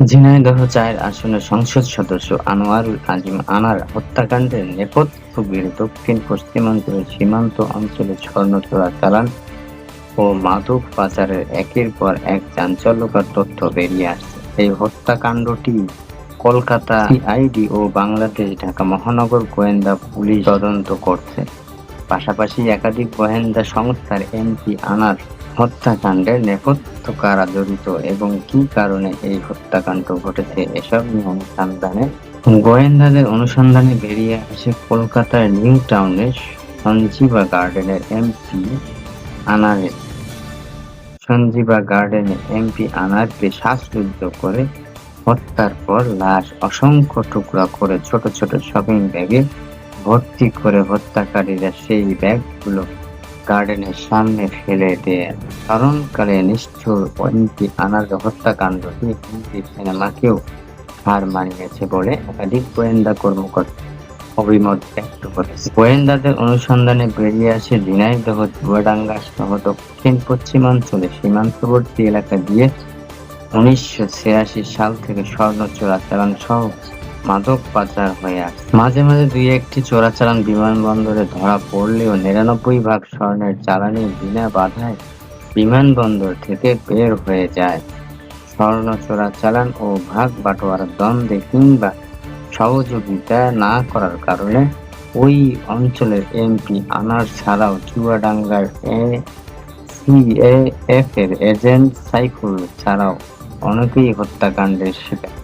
ঝিনাইদহ চায়ের আসনের সংসদ সদস্য আনোয়ারুল আজিম আনার হত্যাকাণ্ডের নেপথ্য নেপথ্যবির দক্ষিণ পশ্চিমাঞ্চলের সীমান্ত অঞ্চলে স্বর্ণ চোরাচালান ও মাদক পাচারের একের পর এক চাঞ্চল্যকর তথ্য বেরিয়ে আসছে। এই হত্যাকাণ্ডটি কলকাতা আইডি ও বাংলাদেশ ঢাকা মহানগর গোয়েন্দা পুলিশ তদন্ত করছে। পাশাপাশি একাধিক গোয়েন্দা সংস্থার এমপি আনার হত্যাকাণ্ডের নেপথ্য কারা জড়িত এবং কী কারণে এই হত্যাকাণ্ড ঘটেছে এসব নিয়ে অনুসন্ধানে গোয়েন্দাদের অনুসন্ধানে বেরিয়ে আসে কলকাতার নিউ টাউনের সঞ্জীবা গার্ডেনের এমপি আনারের সঞ্জীবা গার্ডেনে এমপি আনারকে শ্বাসরুদ্ধ করে হত্যার পর লাশ অসংখ্য টুকরা করে ছোট ছোট শপিং ব্যাগে ভর্তি করে হত্যাকারীরা সেই ব্যাগগুলো গার্ডেনের সামনে ফেলে দেয়। স্মরণকালে নিষ্ঠুর এমপি আনার হত্যাকাণ্ডটি হিন্দি সিনেমাকেও হার মানিয়েছে বলে একাধিক গোয়েন্দা কর্মকর্তা। অভিমত ব্যক্ত করেছে গোয়েন্দাদের অনুসন্ধানে বেরিয়ে আসে ঝিনাইদহ, চুয়াডাঙ্গা সহ দক্ষিণ পশ্চিমাঞ্চলে সীমান্তবর্তী এলাকা দিয়ে উনিশশো ছিয়াশি সাল থেকে স্বর্ণ চোরাচালান সহ মাদক পাচার হয়ে আসছে মাঝে মাঝে দুই একটি চোরাচালান বিমানবন্দরে ধরা পড়লেও নিরানব্বই ভাগ স্বর্ণের চালানি বিনা বাধায় বিমানবন্দর থেকে বের হয়ে যায়। স্বর্ণ চোরাচালান ও ভাগ বাটোয়ার দ্বন্দ্বে কিংবা সহযোগিতা না করার কারণে ওই অঞ্চলের এমপি আনার ছাড়াও চুয়াডাঙ্গার এ সিএএফ এর এজেন্ট সাইফুল ছাড়াও অনেকেই হত্যাকাণ্ডের শিকার।